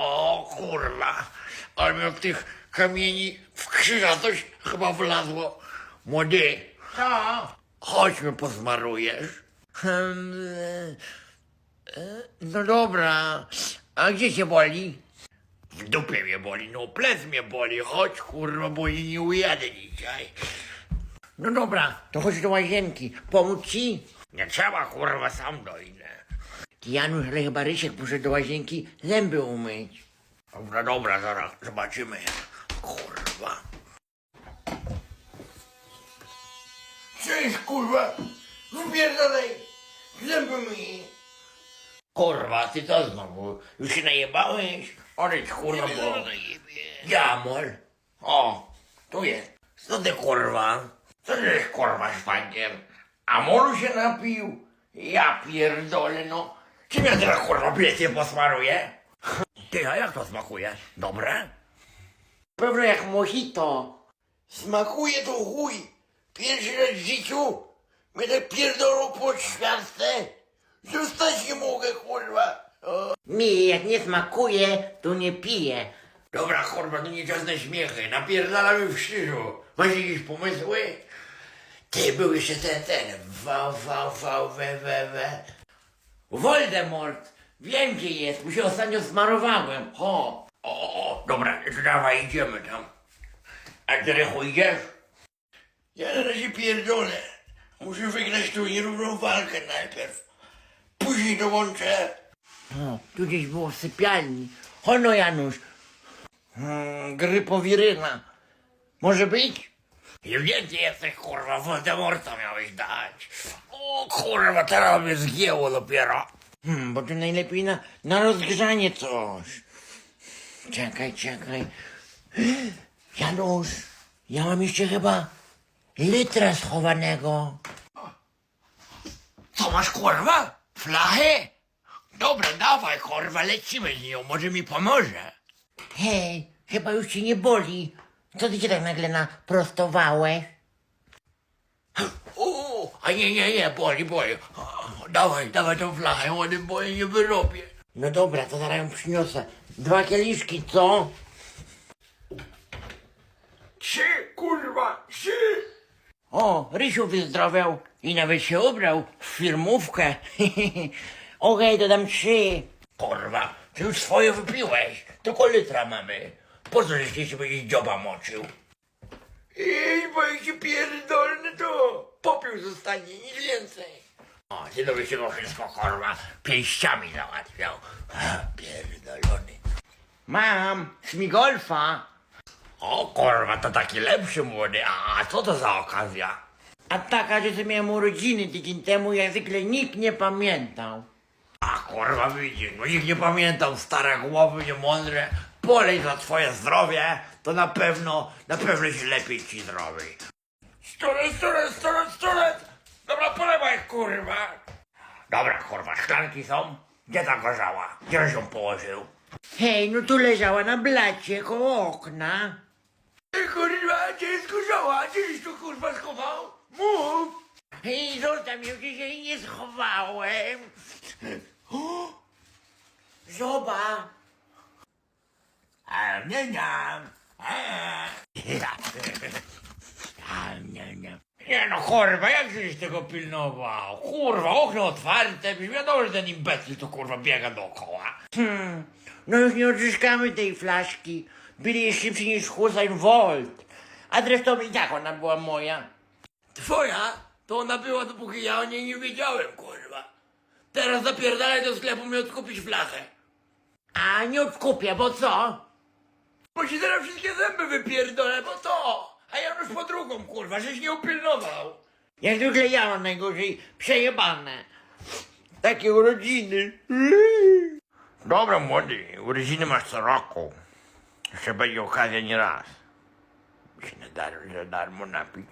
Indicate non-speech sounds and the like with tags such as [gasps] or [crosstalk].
O kurwa, ale tych kamieni w krzyża coś chyba wlazło. Młody, Co? chodźmy posmarujesz. Hmm, e, e, no dobra. A gdzie cię boli? W dupie mnie boli, no plec mnie boli, chodź kurwa, bo i nie ujadę dzisiaj. No dobra, to chodź do łazienki. Pomóc ci? Nie trzeba kurwa, sam dojdę. Janusz, ale chyba Rysiek poszedł do łazienki zęby umyć. Dobra, dobra, zaraz zobaczymy. Kurwa. Cześć kurwa, wypierdolej, zęby mi. Kurwa, ty to znowu, już się najebałeś? Odejdź kurwa, bo... Jamol. O, tu jest. Co ty kurwa? Co ty jest kurwa szwagier? Amoru się napił? Ja pierdolę no. Czym ja teraz kurwa plecy posmaruję? Ty, a jak to smakuje? Dobre? Pewno jak mojito. Smakuje to chuj. Pierwszy raz w życiu będę pierdolą pod światce. Zostać nie mogę, kurwa. O. Mi jak nie smakuje, to nie piję. Dobra, kurwa, to nie czas na śmiechy. Napierdalamy w krzyżu. Masz jakieś pomysły? Ty, był jeszcze ten, ten. V, V, V, W, W, W. Voldemort! Wiem gdzie jest, bo się ostatnio smarowałem. Ho! O, dobra, to dawaj, idziemy tam. A ty, Rychu, idziesz? Ja na razie pierdolę. Muszę wygrać tą nierówną walkę najpierw. Później dołączę. O, tu gdzieś było w sypialni. Hono Janusz. Hmm, grypowiryna. Może być? Im więcej jesteś, kurwa, Voldemorta miałeś dać. O, kurwa, teraz mnie zgięło dopiero. Hmm, bo to najlepiej na, na rozgrzanie coś. Czekaj, czekaj. Janusz, ja mam jeszcze chyba litra schowanego. Co masz, kurwa? Flachę? Dobra, dawaj, kurwa, lecimy z nią, może mi pomoże. Hej, chyba już ci nie boli. Co ty się tak nagle naprostowałeś? O, [gasps] a nie, nie, nie, boli, boli. [gasps] Dawaj, dawaj tą flachę, młody, bo jej nie wyrobię. No dobra, to zaraz ją przyniosę. Dwa kieliszki, co? Trzy, kurwa, trzy. O, Rysiu wyzdrowiał i nawet się ubrał w firmówkę. [laughs] Okej, to dam trzy. Kurwa, ty już swoje wypiłeś, tylko litra mamy. Po co żeś się będziesz dzioba moczył? Ej, bo jak się pierdolny, to popiół zostanie, nic więcej. O, ty to byś tego wszystko, kurwa, pięściami załatwiał. [laughs] Pierdolony. Mam, śmigolfa. O kurwa, to taki lepszy młody, a co to za okazja? A taka, że sobie miałem urodziny tydzień temu, jak zwykle nikt nie pamiętał. A kurwa widzisz, no nikt nie pamiętał, stare głowy, niemądre. Polej za twoje zdrowie, to na pewno, na pewno się lepiej ci zrobi. Stulec, stulec, stulec, stulec! Dobra, polewaj, kurwa! Dobra, kurwa, szklanki są? Gdzie ta gorzała? Gdzie się położył? Hej, no tu leżała na blacie koło okna. Ty kurwa, gdzie jest gorzała? Gdzieś tu kurwa schował? Mów! Hej, zostaw mnie, gdzieś jej nie schowałem. [gasps] O, Zobacz. A nie, nie. No kurwa, jak żeś tego pilnował? Kurwa, okno otwarte, byś wiadomo, że ten imbecyl to kurwa biega dookoła. Hmm, no już nie odzyskamy tej flaszki. Byli szybsi niż Hussein Volt. A zresztą i tak ona była moja. Twoja? To ona była, dopóki ja o niej nie wiedziałem, kurwa. Teraz zapierdalaj do sklepu mi odkupić flachę. A nie odkupię, bo co? Bo ci teraz wszystkie zęby wypierdolę, bo to. A ja już po drugą, kurwa, żeś nie upilnował. Jak zwykle ja mam najgorzej przejebane. Takie urodziny. Dobra, młody, urodziny masz co roku. Jeszcze będzie okazja nie raz. Się na dar- za darmo napić.